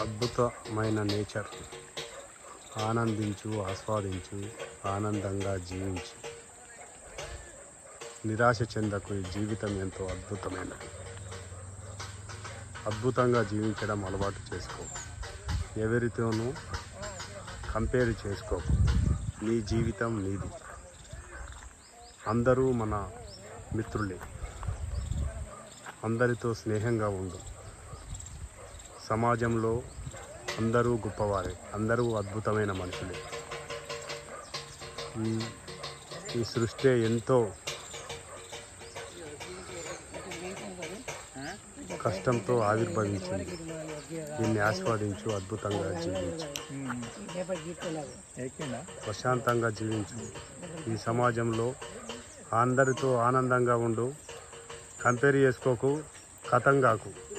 అద్భుతమైన నేచర్. ఆనందించు ఆస్వాదించు ఆనందంగా జీవించు. నిరాశ చెందకు ఈ జీవితం ఎంతో అద్భుతమైనది. అద్భుతంగా జీవించడం అలవాటు చేసుకో. ఎవరితోనూ కంపేర్ చేసుకో. నీ జీవితం నీది. అందరూ మన మిత్రులే. అందరితో స్నేహంగా ఉండు. సమాజంలో అందరూ గొప్పవారే అందరూ అద్భుతమైన మనుషులే. ఈ ఈ సృష్టి ఎంతో కష్టంతో ఆవిర్భవించింది. దీన్ని ఆస్వాదించు అద్భుతంగా జీవించు. ప్రశాంతంగా జీవించు. ఈ సమాజంలో అందరితో ఆనందంగా ఉండు. కంపేర్ చేసుకోకు కథం కాకు.